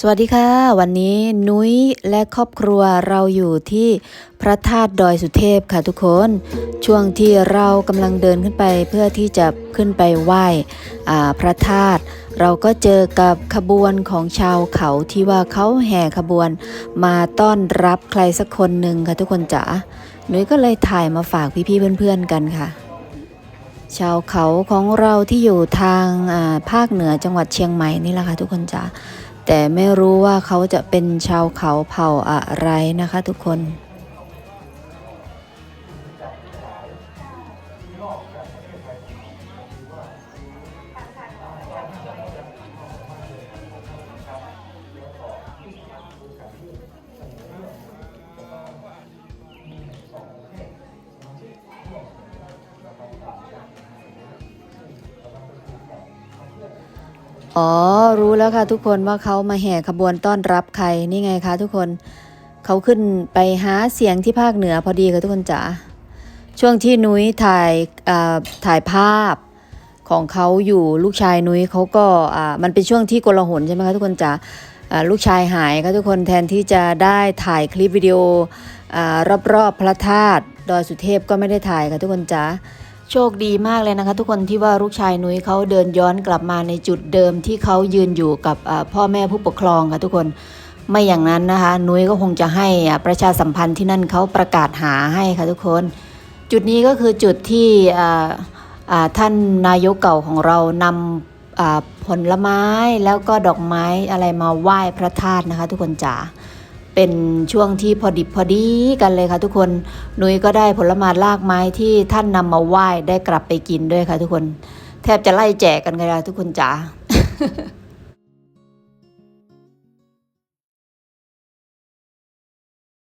สวัสดีค่ะ วันนี้นุ้ยและครอบครัวเราอยู่ที่พระธาตุดอยสุเทพค่ะทุกคน ช่วงที่เรากำลังเดินขึ้นไปเพื่อที่จะขึ้นไปไหว้อาพระธาตุเราก็เจอกับขบวนของชาวเขาที่ว่าเขาแห่ขบวนมาต้อนรับใครสักคนหนึ่งค่ะทุกคนจ๋านุ้ยก็เลยถ่ายมาฝากพี่ๆเพื่อนๆกันค่ะชาวเขาของเราที่อยู่ทางาภาคเหนือจังหวัดเชียงใหม่นี่แหละค่ะทุกคนจ๋า แต่ไม่รู้ว่าเขาจะเป็นชาวเขาเผ่าอะไรนะคะทุกคน อ๋อ รู้แล้วค่ะทุกคนว่าเขามาแห่ขบวนต้อนรับใครนี่ไงคะทุกคนเขาขึ้นไปหาเสียงที่ภาคเหนือพอดีค่ะทุกคนจ๋าช่วงที่นุ้ยถ่ายอ่าถ่ายภาพของเขาอยู่ลูกชายนุ้ยเขาก็อ่ามันเป็นช่วงที่โกลาหลใช่ไหมคะทุกคนจ๋าลูกชายหายค่ะทุกคนแทนที่จะได้ถ่ายคลิปวิดีโออ่ารอบๆพระธาตุดอยสุเทพก็ไม่ได้ถ่ายค่ะทุกคนจ๋า โชคดีมากเลยนะคะ ทุกคนที่ว่าลูกชายนุ้ยเขาเดินย้อนกลับมาในจุดเดิมที่เขายืนอยู่กับพ่อแม่ผู้ปกครองค่ะทุกคนไม่อย่างนั้นนะคะ นุ้ยก็คงจะให้ประชาสัมพันธ์ที่นั่นเขาประกาศหาให้ค่ะทุกคน จุดนี้ก็คือจุดที่ท่านนายกเก่าของเรานำผลไม้แล้วก็ดอกไม้อะไรมาไหว้พระธาตุนะคะ ทุกคนจ๋า เป็นช่วงที่พอดิบพอดีกันเลยค่ะทุกคนนุ้ยก็ได้ผลไม้ลากไม้ที่ท่านนำมาไหว้ได้กลับไปกินด้วยค่ะทุกคน แทบจะไล่แจกกันเลยค่ะทุกคนจ๋า